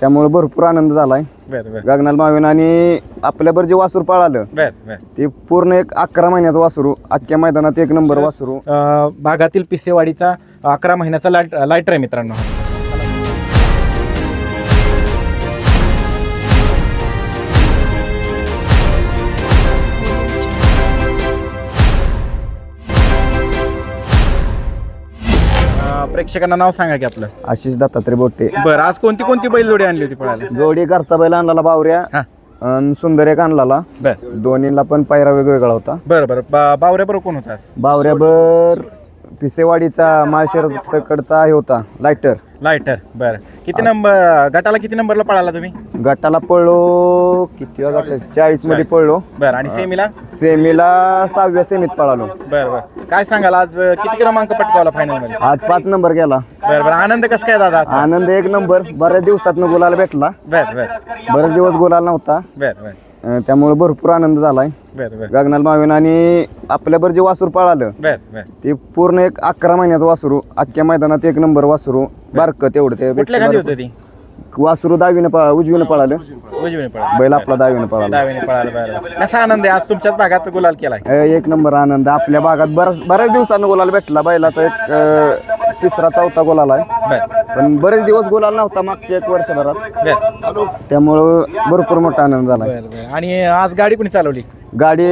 त्यामुळे भरपूर आनंद झालाय. बर बर. गगनाल मावेन आणि आपल्याबर जे वासूर पळालं बर बर. ते पूर्ण एक अकरा महिन्याचं वासरू अख्ख्या मैदानात एक नंबर वासरू. अ, भागातील पिसेवाडीचा अकरा महिन्याचा लाइट लाईटर आहे मित्रांनो. प्रेक्षकांना नाव सांगा की आपलं. आशिष दत्तात्रय बोट्टे बरं आज कोणती कोणती बैलजोडी आणली होती पळायला? जोडी घरचा बैल आणला बावऱ्या हा. अन् सुंदर एक आणला बर. दोन्हीला पण पायरा वेगवेगळा होता. बरं बरं. बा बावऱ्याबरोबर कोण होता आज? बावऱ्याबर पिसेवाडीचा माळशेरकडचा हे होता लायटर लाईटर बरं. किती नंबर गटाला किती नंबरला पळाला तुम्ही? गटाला पळलो किती गट चाळीस. मध्ये पळलो. बरं आणि सेमीला? सेमीला सहाव्या सेमीत पळालो. बरं बरं. काय सांगाल आज किती क्रमांक पटकावला फायनलमध्ये आज पाच नंबर गेला. बरं बरं. आनंद कसं काय दादा? आनंद एक नंबर बऱ्याच दिवसात गुलाला भेटला. बरं बरं. बरेच दिवस गुलाल नव्हता. बरं बरं. अं, त्यामुळे भरपूर आनंद झालाय. बरं बरं. गगनाल मावेन आणि आपल्याबर जे वासूर पळालं बरं बरं. ते पूर्ण एक अकरा महिन्याचं वासरू अख्ख्या मैदानात एक नंबर वासरू बारक तेवढं ते कुठल्या खाली होतं ती? वासरू दहावीने पळा उजवीने पळालं. उजवीने पळाला. बैल आपला दहावीने पळाला. डावीने पळाला बरं बरं. कसा आनंद आहे? आज तुमच्याच भागात गुलाल केलाय. अं, एक नंबर आनंद. आपल्या भागात बऱ्याच बऱ्याच दिवसानं गुलाल भेटला. बैलाचा एक अं, तिसरा चौथा आहे बरं. पण बरेच दिवस गुलाल नव्हता मागच्या एक वर्षभरात. बरं. त्यामुळं भरपूर मोठा आनंद झाला बरं बरं. आणि आज गाडी कोणी चालवली? गाडी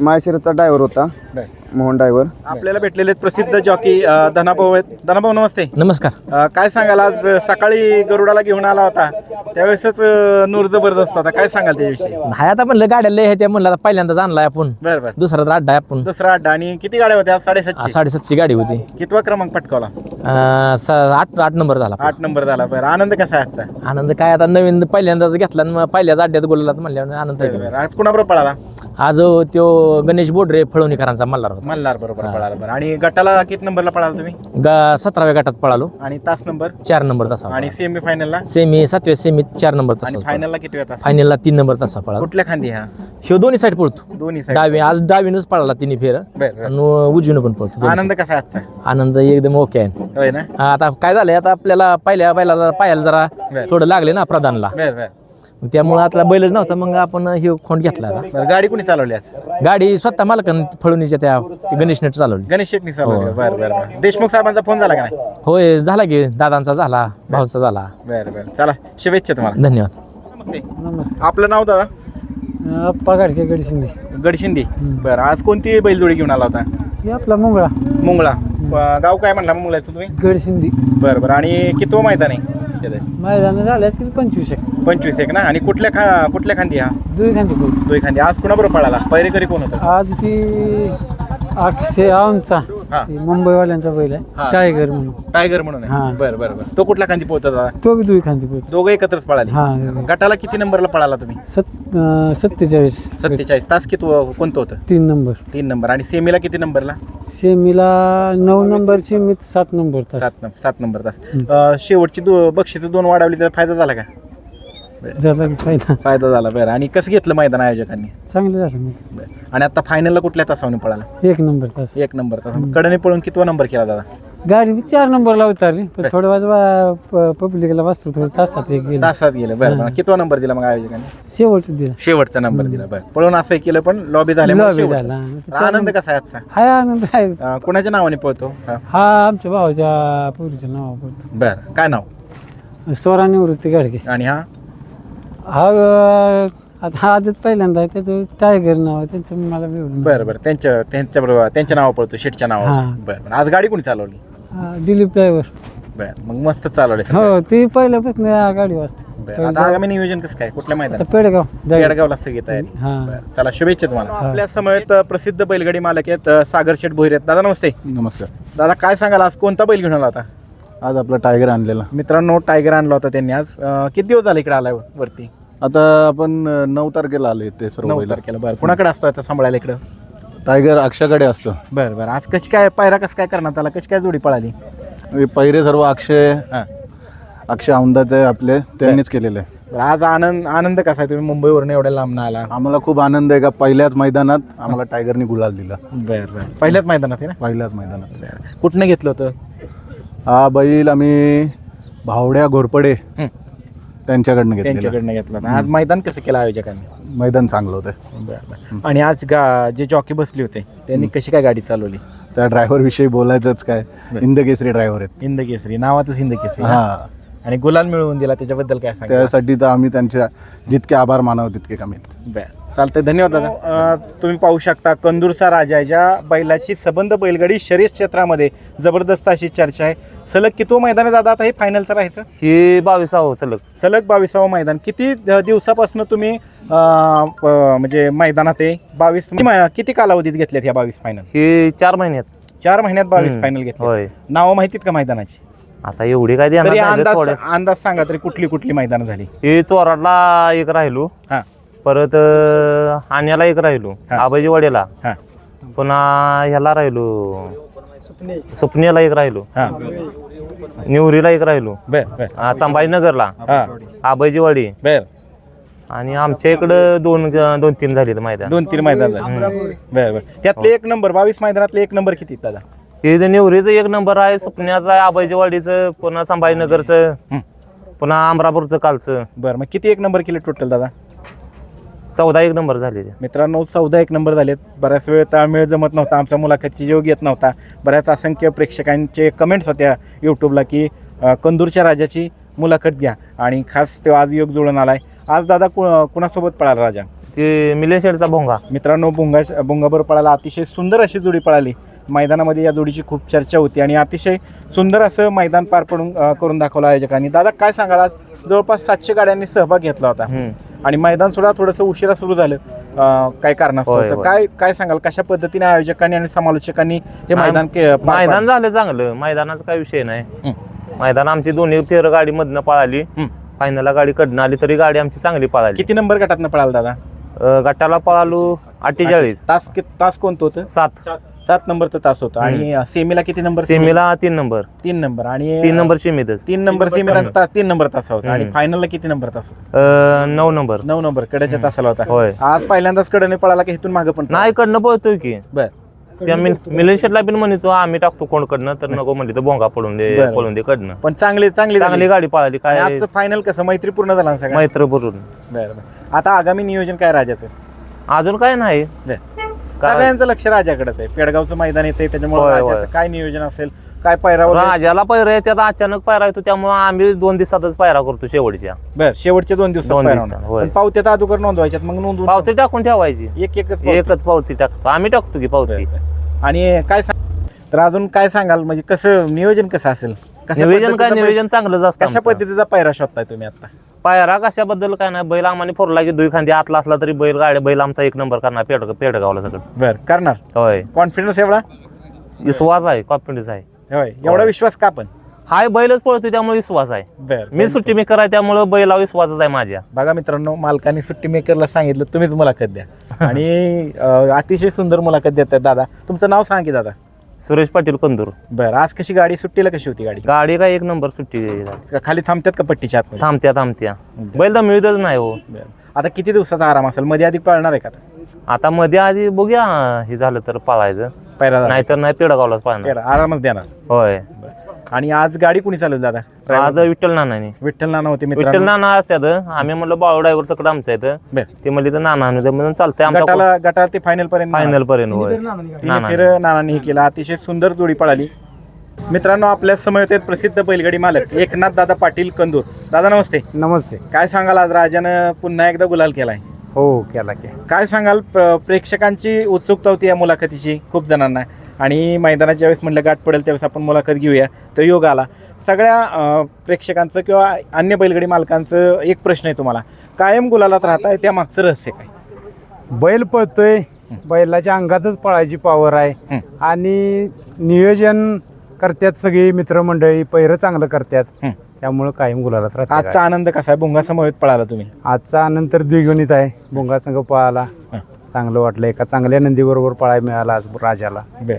माळशिरचा ड्रायव्हर होता. बरं. मोहन ड्रायव्हर आपल्याला भेटलेले आहेत प्रसिद्ध जॉकी धनाभाऊ आहेत. धनाभाऊ नमस्ते. नमस्कार. अ, काय सांगाल आज? सकाळी गरुडाला घेऊन आला होता. त्यावेळेसच अ, नूर जबरदस्त होता. काय सांगाल त्याविषयी? हाय आता म्हणलं गाड्या लय त्या म्हणलं आता पहिल्यांदाच आणलाय आपण. बरं बरं. दुसरा तर अड्डा आहे आपण. दुसरा अड्डा आणि किती गाड्या होत्या? आज साडेसातशे. साडेसातशे गाडी होती. कितवा क्रमांक पटकावला? अं, स- आठ आठ नंबर झाला आठ नंबर झाला. बरं. आनंद कसा आहे आजचा? आनंद काय? आता नवीन पहिल्यांदाच घेतला आणि मग पहिल्याच अड्ड्यात बोलला म्हणल्यावर आनंद आहे. बरं, आज कुणाबरोबर पळाला? आज त्यो गणेश बोडरे फळवणीकरांचा मल्हार होता. मल्हार बरोबर पळाला बरं. आणि गटाला किती नंबरला पळाला तुम्ही? ग सतराव्या गटात पळालो. आणि तास नंबर? चार नंबर तसा आणि सेमी फायनलला सेमी सातव्या सेमीत चार नंबर आणि तसा फायनलला किती तास फायनलला तीन नंबर तसा पळाला. कुठल्या खांदी हा? ह्यो दोन्ही साईड पळतो. दोन्ही साईड डावी आज डावीनच पळाला तिन्ही फेर. बरं आणि उजवीनं पण पळतो दोन्ही आनंद कसा आहे आजचा? side. आनंद एकदम ओके आहे. होय ना? आता काय झालंय आता आपल्याला पहिल्या बैलाला पायाला जरा बर. थोडं लागले ना प्रधानला. बरं बरं. मग त्यामुळे आता बैलच नव्हता मग आपण हे खोंड घेतला. बरं गाडी कोणी चालवली आज? गाडी स्वतः मालकानं फळवणीच्या त्या ते गणेश नेट चालवली. गणेश शेटणी चालवली बरं बरं बरं. देशमुख साहेबांचा फोन झाला का नाही? होय झाला की दादांचा झाला भाऊचा झाला. बरं बरं. चला शुभेच्छा तुम्हाला. धन्यवाद. नमस्ते. नमस्कार. आपलं नाव दादा? अप्पा गाडके गडी शिंदे गडशिंदी? बरं आज कोणती बैलजोडी घेऊन आला होता? हे आपला मुंगळा. मुंगळा. गाव काय म्हणला मुंगळ्याचं तुम्ही? गड शिंदे बरं बरं. आणि कितवं मैदान आहे? त्याचं? मैदान झाले असतील पंचवीस एक. पंचवीस एक ना? आणि कुठल्या खा कुठल्या खांदी हा? दुई खांदी दोन खांदी. आज कुणाबरोबर पळाला? पहिरेकरी कोण होतं? आज ती अक्षय आमचा. हा. ती मुंबईवाल्यांचा बैल हा. आहे टायगर म्हणून. टायगर म्हणून हा. बरं बरं बरं. तो कुठल्या खांदी पोहतो दादा? तो बी दुई खांदी बोल दोघं एकत्रच पळाले. हा गटाला किती नंबरला पळाला तुम्ही? सत अं, सत्तेचाळीस. सत्तेचाळीस. तास किती कोणतं होतं? तीन नंबर. तीन नंबर. आणि सेमीला किती नंबरला? सेमीला नऊ नंबर सेमीत सात नंबर तास. सात नंबर सात नंबर तास. अं, शेवटची दो बक्षीस दोन वाढवली त्याचा फायदा झाला का? झाला की फायदा. फायदा झाला बरं. आणि कसं घेतलं मैदान आयोजकांनी? चांगलं झालं मग बरं. आणि आता फायनलला कुठल्या तासावने पळाला? एक नंबर तास. एक नंबर तास. कडने पळून कितवा नंबर केला दादा? गाडी चार नंबरला उतारली पण थोडं वाज पब्लिकला वाचतो थोडं तासात एक गेलं. तासात गेलं. बरं बरं. कितवा नंबर दिला मग आयोजकांनी? शेवट दिला. शेवटचा नंबर दिला बरं. पळून असं केलं पण लॉबी झाल्यामुळे लॉबी. झाला. आनंद कसा आहे आजचा? हाय आनंद आहे. अं, कुणाच्या नावाने पळतो? हा. हा आमच्या भावाच्या पुरीचं नाव पडतं बरं. काय नाव? स्वरा निवृत्ती गाडगे. आणि हा? हा अं, आता हा आजच पहिल्यांदा आहे त्याचं टायगर नाव आहे त्यांचं मला एवढं बरं बरं. त्यांच्या त्यांच्या बरोबर त्यांच्या नावा पळतो शेटच्या नावावर. हा. बरं बरं. आज गाडी कोणी चालवली? दिलीप ड्रायव्हर. बरं मग मस्त चालवले हो ती पहिल्यापासून या गाडी वाजते बरं आता आगामी नियोजन कसं काय? कुठल्या मैदान आता पेडगाव जाईल. बेडगावला सगळी तयारी. हा. बरं, चला शुभेच्छा तुम्हाला. आपल्या समयेत प्रसिद्ध बैलगाडी मालक आहेत अ, सागर शेठ भोईर आहेत दादा नमस्ते. नमस्कार. दादा काय सांगाल? आज कोणता बैल घेऊन आला होता? आज आपला टायगर आणलेला. मित्रांनो टायगर आणला होता त्यांनी आज. अ, किती दिवस झाले इकडे आलाय वरती? आता आपण अ, नऊ तारखेला आले ते सर्व नऊ तारखेला बरं. कुणाकडे असतो याचा सांभाळायला इकडं? टायगर अक्षाकडे असतो. बरं बरं. आज कशी काय पायरा कसं काय करण्यात आला? कशी काय जोडी पळाली? हे पहिरे सर्व अक्षय हां. अक्षय औंदाचे आपले. त्यांनीच केलेले. आहे. बरं आज आनंद आनंद कसा आहे? तुम्ही मुंबईवरून एवढ्या लांब आला. आम्हाला खूप आनंद आहे का? पहिल्याच मैदानात आम्हाला टायगरनी गुलाल दिला. बरं बरं. पहिल्याच मैदानात आहे ना? पहिल्याच मैदानात. कुठनं घेतलं होतं? हा बैल आम्ही भावड्या घोरपडे. त्यांच्याकडनं घेतलेलं. त्यांच्याकडनं घेतला. होता. आज मैदान कसं केलं आयोजकांनी? मैदान चांगलं होतं. आणि आज गा जे जॉकी बसले होते त्यांनी कशी काय गाडी चालवली? त्या ड्रायव्हर विषयी बोलायचंच काय. इंदकेसरी ड्रायव्हर आहेत. हिंद केसरी नावातच हिंद केसरी? हा. आणि गुलाल मिळवून दिला त्याच्याबद्दल काय सांगा त्यासाठी तर आम्ही त्यांच्या जितके आभार मानावं तितके कमी. आहेत. बरं चालतंय. धन्यवाद दादा. अं, तुम्ही पाहू शकता कंदूरचा राजा ज्या बैलाची सबंध बैलगाडी शर्यत क्षेत्रामध्ये जबरदस्त अशी चर्चा आहे. सलग किती मैदान आहे दादा? आता हे फायनलचं राहायचं? ही बावीसावं सलग. सलग बावीसावं मैदान. किती दिवसापासून तुम्ही अं, प- म्हणजे मैदानात आहे? बावीस किती कालावधीत घेतल्यात ह्या बावीस फायनल ही चार महिन्यात. चार महिन्यात बावीस हम्म. फायनल घेतले होय. नावं माहितीत का मैदानाची? आता एवढी काय तरी अंदाज अंदाज सांगा तरी कुठली कुठली मैदान झाली? ही चोराडला एक राहिलो. हा. परत अं, आण्याला एक राहिलो हा. आबाजी वाड्याला हा. पुन्हा ह्याला राहिलो. सुपण्याला एक राहिलो. हा. निवरीला एक राहिलो. बर बर. हा, संभाजीनगरला. हा. आबाजीवाडी. बर. आणि आमच्या इकडं दोन दोन तीन झाले मैदान. दोन तीन मैदान झाले. बर बर. त्यातले एक नंबर बावीस मैदानातले एक नंबर किती दादा? जे निवरीचं एक नंबर आहे सुपण्याचं आहे आबाजीवाडीचं पुन्हा संभाजीनगरचं. पुन्हा अमरापूरचं कालचं. बर मग किती एक नंबर केले टोटल दादा? चौदा एक नंबर झाले ते. मित्रांनो चौदा एक नंबर झालेत. बऱ्याच वेळ ताळमेळ जमत नव्हता आमचा मुलाखतची योग येत नव्हता. बऱ्याच असंख्य प्रेक्षकांचे कमेंट्स होत्या यूट्यूबला की कंदूरच्या राजाची मुलाखत घ्या. आणि खास तो आज योग जुळून आलाय. आज दादा कु- कुणासोबत पळाला राजा? ते मिलियन शेडचा भोंगा. मित्रांनो बुंगा बुंगाबर पळाला. अतिशय सुंदर अशी जोडी पळाली. मैदानामध्ये या जोडीची खूप चर्चा होती आणि अतिशय सुंदर असं मैदान पार पडून करून दाखवलं आयोजकांनी. दादा काय सांगाल? आज जवळपास सातशे गाड्यांनी सहभाग घेतला होता. आणि मैदान सुद्धा थोडंसं उशिरा सुरू झालं. काय कारणास्तव. होय. काय काय सांगाल? कशा पद्धतीने आयोजकांनी आणि समालोचकांनी हे मैदान मैदान? झालं चांगलं. मैदानाचा काही विषय नाही. मैदान आमची दोन्ही फेर गाडी मधनं पळाली. फायनलला गाडी कडनं आली तरी गाडी आमची चांगली पळाली. किती नंबर गटातनं पळाला दादा? गटाला पळालो अठ्ठेचाळीस. तास तास कोणतं होतं? सात. सात नंबरचं तास होतं. आणि सेमीला किती नंबर सेमीला तीन नंबर. तीन नंबर. आणि तीन नंबर सेमीतच. तीन नंबर सेमीला तीन नंबर तास होता. आणि हं. फायनलला किती नंबर तास होता? नऊ नंबर. नऊ नंबर. कड्याच्या तासाला होता. होय. आज पहिल्यांदाच कडेने पळाला की इथून मागे पण नाही कडनं पळतोय की. बर. त्या पण म्हणतो आम्ही टाकतो कोण कडनं तर नको म्हणले तर भोंगा पडून दे. पळून दे कडनं. पण चांगली चांगली चांगली. गाडी पळाली. काय आजचं फायनल कसं? मैत्री पूर्ण झाला मैत्र बरं बरं. आता आगामी नियोजन काय राजाचं? अजून काय नाही. सगळ्यांचं लक्ष राजाकडेच आहे. पेडगावचं मैदान येते त्याच्यामुळे होय, राजाचं होय. काय नियोजन असेल काय पैरावर राजाला पैरा येतात अचानक पैरा येतो त्यामुळे आम्ही दोन दिवसातच पैरा करतो शेवटच्या. बर शेवटचे दोन दिवस दोन दिवसात, होय. पावत्यात अगोदर नोंदवायच्यात मग नोंदवून पावती टाकून ठेवायची. एक एकच पावती. एकच पावती टाकतो. आम्ही टाकतो की पावती. बरं. आणि काय सांग तर अजून काय सांगाल? म्हणजे कसं नियोजन कसं असेल? कशा नियोजन काय पद्धतीचं नियोजन चांगलंच असतं कशा आमचं. पद्धतीचा पैरा शोधताय तुम्ही आता? पायरा कशाबद्दल काय नाही. बैल आम्हाला फोरला की दुई खांदी आतला असला तरी बैल गाडी बैल आमचा एक नंबर करणार पेड पेडगावला सगळं. बर करणार. होय. कॉन्फिडन्स एवढा? विश्वास आहे कॉन्फिडन्स आहे. होय एवढा विश्वास का पण? हाय बैलच पळतोय त्यामुळे विश्वास आहे. बर मी सुट्टी मेकर आहे त्यामुळे बैला विश्वासच आहे माझ्या. बघा मित्रांनो मालकाने सुट्टी मेकरला सांगितलं तुम्हीच मुलाखत द्या. आणि अं, अतिशय सुंदर मुलाखत देतात दादा. तुमचं नाव सांग की दादा. सुरेश पाटील कंदूर. बर आज कशी गाडी? सुट्टीला कशी होती गाडी? गाडी काय एक नंबर सुट्टी का खाली थांबतात का पट्टीच्या आतमध्ये? थांबत्या थांबत्या. बैल मिळतच नाही हो. आता किती दिवसाचा आराम असेल? मध्ये अधिक पळणार आहे का आता? आता मध्ये आधी बघूया हे झालं तर पाळायचं. पहिला. नाहीतर नाही पेडगावलाच पाळणार. आरामच देणार. होय. आणि आज गाडी कुणी चालवली दादा? आज विठ्ठल नानाने विठ्ठल नाना होते विठ्ठल मित्रांनो नाना असतात. आम्ही म्हणलं बाळू ड्रायव्हर सगळं आमचं आहे. ते म्हणले तर नाना आणू दे. म्हणून चालतंय आमचा गटाला गटाला ते फायनल पर्यंत फायनल पर्यंत होय. नाना फेर नानांनी हे केला. अतिशय सुंदर जोडी पळाली. मित्रांनो आपल्यासमोर आहेत प्रसिद्ध बैलगाडी मालक एकनाथ दादा पाटील कंदूर. दादा नमस्ते. नमस्ते. काय सांगाल आज? राजानं पुन्हा एकदा गुलाल केलाय. हो केला की. काय सांगाल? प्र- प्रेक्षकांची उत्सुकता होती या मुलाखतीची खूप जणांना. आणि मैदानात ज्यावेळेस म्हणलं गाठ पडेल त्यावेळेस आपण मुलाखत घेऊया. तर योग आला. सगळ्या प्रेक्षकांचं किंवा अन्य बैलगाडी मालकांचं एक प्रश्न आहे तुम्हाला. कायम गुलालात राहताय त्या मागचं रहस्य काय? बैल पळतोय बैलाच्या अंगातच पळायची पॉवर आहे. आणि नियोजन करतात सगळी मित्रमंडळी पहिरं चांगलं करतात. त्यामुळं कायम गुलालात राहतात आजचा आनंद कसा आहे? भुंगा समवेत पळाला तुम्ही. आजचा आनंद तर द्विगुणित आहे. भोंगा संघ पळाला. चांगलं वाटलं. एका चांगल्या नंदीबरोबर पळाय मिळाला आज राजाला. बर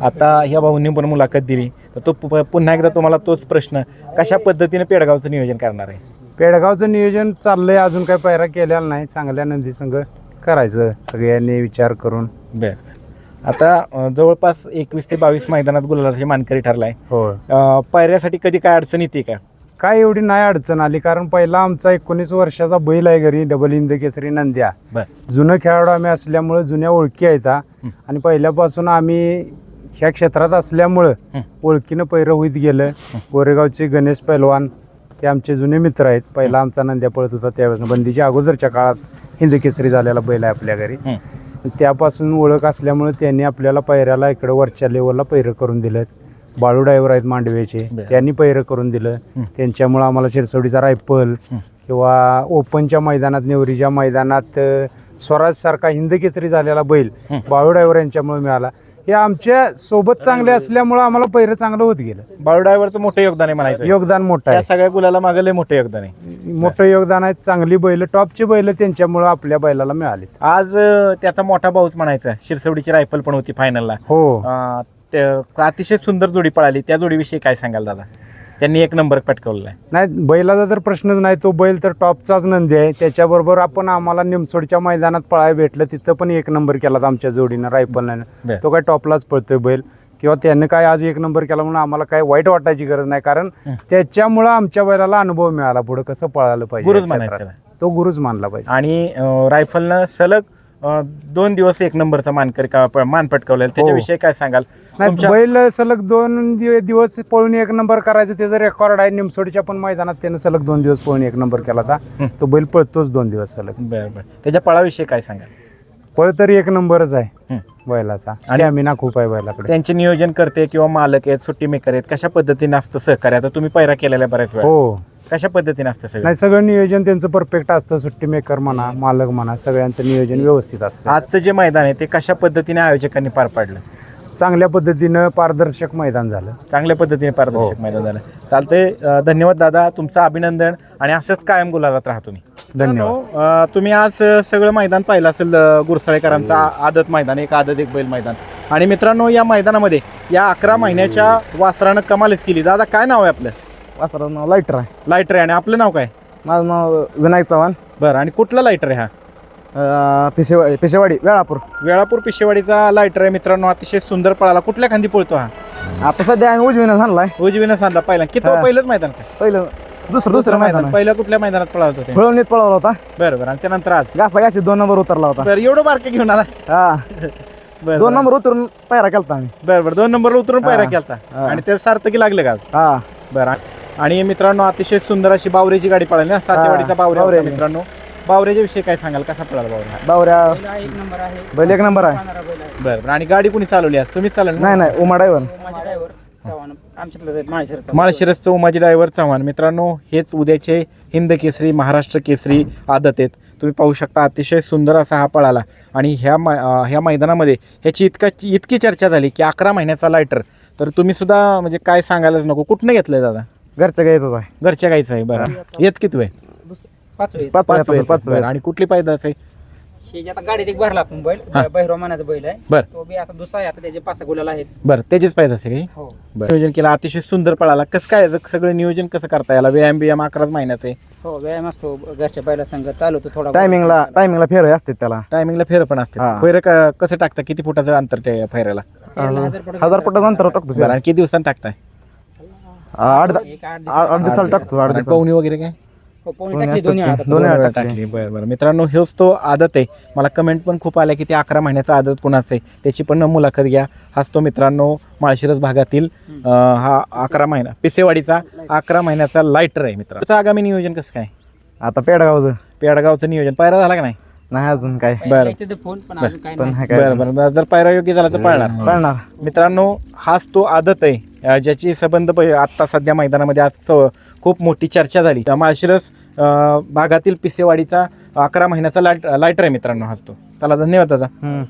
आता ह्या भाऊंनी पण मुलाखत दिली. तर तो पु- पुन्हा एकदा तुम्हाला तोच प्रश्न कशा पद्धतीने पेडगावचं नियोजन करणार आहे? पेडगावचं नियोजन चाललंय अजून काही पैरा केलेला नाही. चांगल्या नंदी संघ करायचं सगळ्यांनी विचार करून. बर आता अं, जवळपास एकवीस ते बावीस मैदानात गुलालाची मानकरी ठरलाय. हो अं, पायऱ्यासाठी कधी काय अडचण येते का? काय एवढी नाही अडचण आली? कारण पहिला आमचा एकोणीस वर्षाचा बैल आहे घरी डबल हिंद केसरी नंद्या. जुनं खेळाडू आम्ही असल्यामुळं जुन्या ओळखी आहेत. आणि पहिल्यापासून आम्ही ह्या क्षेत्रात असल्यामुळं. ओळखीनं पैरं होईत गेलं. गोरेगावचे गणेश पैलवान ते आमचे जुने मित्र आहेत. पहिला आमचा नंद्या पळत होता त्यावेळेस बंदीच्या अगोदरच्या काळात हिंद केसरी झालेला बैल आहे आपल्या घरी. त्यापासून ओळख असल्यामुळे त्यांनी आपल्याला पैऱ्याला इकडं वरच्या लेवलला पैरं करून दिलं बाळू ड्रायव्हर आहेत मांडवेचे बरं. त्यांनी पैरं करून दिलं. त्यांच्यामुळं आम्हाला शिरसवडीचा रायफल किंवा ओपनच्या मैदानात नेवरीच्या मैदानात अ, स्वराजसारखा हिंद केसरी झालेला बैल बाळू ड्रायव्हर यांच्यामुळे मिळाला. हे आमच्यासोबत चांगले असल्यामुळं आम्हाला पैरं चांगलं होत गेलं. बाळू ड्रायव्हरचं मोठं योगदान आहे म्हणायचं. योगदान मोठं त्या आहे. सगळ्या गुलाला मागे लय मोठं योगदान आहे. मोठं योगदान आहे चांगली बैल टॉपची बैल त्यांच्यामुळं आपल्या बैलाला मिळाली आज अं, त्याचा मोठा भाऊच म्हणायचा शिरसवडीची रायफल पण होती फायनलला हो. अतिशय सुंदर जोडी पळाली. त्या जोडीविषयी काय सांगाल दादा? त्यांनी एक नंबर पटकवलेला आहे. नाही बैलाचा तर प्रश्नच नाही तो बैल तर टॉपचाच नंदी आहे. त्याच्याबरोबर आपण आम्हाला निमसोडच्या मैदानात पळायला भेटलं तिथं पण एक नंबर केला आमच्या जोडीनं बरं. रायफलनं तो काय टॉपलाच पळतोय बैल. किंवा त्याने काय आज एक नंबर केला म्हणून आम्हाला काय वाईट वाटायची गरज नाही. कारण त्याच्यामुळं आमच्या बैलाला अनुभव मिळाला पुढे कसं पळालं पाहिजे. तो गुरुच मानला पाहिजे. आणि रायफलनं सलग दोन दिवस एक नंबरचा मानकर का- प- मान पटकवलेला त्याच्याविषयी काय सांगाल? नाही तुमच्या- बैल सलग दोन दिव- दिवस पळून एक नंबर करायचं त्याचं रेकॉर्ड आहे. निमसोडच्या पण मैदानात त्यानं सलग दोन दिवस पळून एक नंबर केला होता. तो बैल पळतोच दोन दिवस सलग. बरं बरं. त्याच्या पळाविषयी काय सांगाल? पळ तरी एक नंबरच आहे हं. बैलाचा. स्टॅमिना खूप आहे बैलाकडे. त्यांचे नियोजन करते किंवा मालक आहेत सुट्टी मेकर आहेत कशा पद्धतीने असतं सहकार्य? आता तुम्ही पैरा केलेला आहे बऱ्याच वेळा. हो. कशा पद्धतीने असतं सगळं? नाही सगळं नियोजन त्यांचं परफेक्ट असतं. सुट्टी मेकर म्हणा मालक म्हणा सगळ्यांचं नियोजन व्यवस्थित असतं. आजचं जे मैदान आहे ते कशा पद्धतीने आयोजकांनी पार पाडलं? चांगल्या पद्धतीनं पारदर्शक मैदान झालं. चांगल्या पद्धतीने पारदर्शक मैदान झालं. चालतंय. अं, धन्यवाद दादा. तुमचं अभिनंदन आणि असंच कायम गुलाबात राहा तुम्ही. धन्यवाद. तुम्ही आज अं, सगळं मैदान पाहिलं असेल अं, गुरसाळेकरांचं आ- आदत मैदान एक आदत एक बैल मैदान. आणि मित्रांनो या मैदानामध्ये या अकरा महिन्याच्या वासरानं कमालच केली. दादा काय नाव आहे आपलं? वासराचं नाव लायटर आहे. लायटर आहे. आणि आपलं नाव काय? माझं नाव विनायक चव्हाण. बरं. आणि कुठला लायटर आहे हा? अं, पिशेवाडी पिशेवाडी वेळापूर. वेळापूर पिशेवाडीचा लायटर आहे मित्रांनो. अतिशय सुंदर पळाला. कुठल्या खांदी पळतो हा? आता सध्या आम्ही उजवीनं झालाय उजवीनं सांगला पहिला. किती हा. पहिलंच मैदान काय? पहिलं दुसरं दुसरं मैदान. आहे. पहिल्या कुठल्या मैदानात पळावत होते फळवणीत पळवला होता. बरं बरं आणि त्यानंतर आज? घासा घाशी दोन नंबर उतरला होता. बरं. एवढं बारके घेऊन आला. हा. बरं दोन नंबर उतरून पायरा केलता आम्ही. बरं बरं. दोन नंबरला उतरून हा. पायरा केलता. हा. आणि ते सार्थकी लागलं का आज? हा. बरं. आणि मित्रांनो अतिशय सुंदर अशी बावरेची गाडी पळाली ना सातेवाडीचा बावऱ्याची. मित्रांनो. बावरेच्या विषयी काय सांगाल? कसा पळाला बावरे बावऱ्या. बैल एक नंबर आहे. बरं बरं. आणि गाडी कुणी चालवली आज? तुम्हीच चालवली ना? नाही नाही उमा ड्रायव्हर. माळशिरसचं उमाजी ड्रायव्हर चव्हाण. मित्रांनो हेच उद्याचे हिंद केसरी महाराष्ट्र केसरी आदत आहेत. तुम्ही पाहू शकता अतिशय सुंदर असा हा पळाला. आणि ह्या मै अं, ह्या मैदानामध्ये ह्याची इतका इतकी चर्चा झाली की अकरा महिन्याचा लायटर तर तुम्ही सुद्धा म्हणजे काय सांगायलाच नको. कुठनं घेतलंय दादा? घरच्या गायचंच आहे. घरच्या गाईचं आहे बरं. येत किती वेळ पाच वेळ पाच वेळ पाच वेळ आणि कुठली पायदाच आहे हे जे आता गाडीत एक भरला आपण बैल हा. बैल आहे. बरं. तो बी आता दुसरा आहे आता त्याचे पाच सहा गुलाल आहेत. बरं त्याचीच पायदास आहे काही हो. बरं. नियोजन केलं अतिशय सुंदर पळाला. कसं काय याचं सगळं नियोजन कसं करता याला व्यायाम बियाम अकराच महिन्याचं. आहे हो व्यायाम असतो घरच्या बैला संघ चालवतो थोडा टायमिंगला टायमिंगला फेर असते त्याला. टायमिंगला फेरं पण असते हा. फेरं का- कसं टाकता? किती फुटाचं अंतर त्या फेऱ्याला हजार पटाचं अंतर टाकतो. बरं आणि किती दिवसांनी टाकताय? आठ एक आठ आठ आठ दिवसाला टाकतो आठ आणि दिवसाला. पवनी वगैरे काय? हो, पाहुणे टाकली दोन्ही हातात. दोन्ही वेळा टाकली. टाकली बरं बरं. मित्रांनो हेच तो आदत आहे. मला कमेंट पण खूप आल्या की ते अकरा महिन्याचा आदत कुणाचं आहे? त्याची पण मुलाखत घ्या. हाच तो मित्रांनो माळशिरस भागातील अं, हा अकरा महिना पिसेवाडीचा अकरा महिन्याचा लायटर आहे मित्रांनो. त्याचं आगामी नियोजन कसं काय? आता पेडगावचं. पेडगावचं नियोजन. पायरा झाला का नाही? नाही अजून काय. बरं. फोन पण अजून काय पण नाही. हे काय बरं बरं. जर पायरा योग्य झाला तर पाळणार. पळणार. मित्रांनो हाच तो आदत आहे. अं, ज्याची संबंध प- आत्ता सध्या मैदानामध्ये आज खूप मोठी चर्चा झाली. त्या माळशिरस अं, भागातील पिसेवाडीचा अकरा महिन्याचा लाइट लायटर आहे मित्रांनो हाच तो. चला धन्यवाद दादा. हम्म.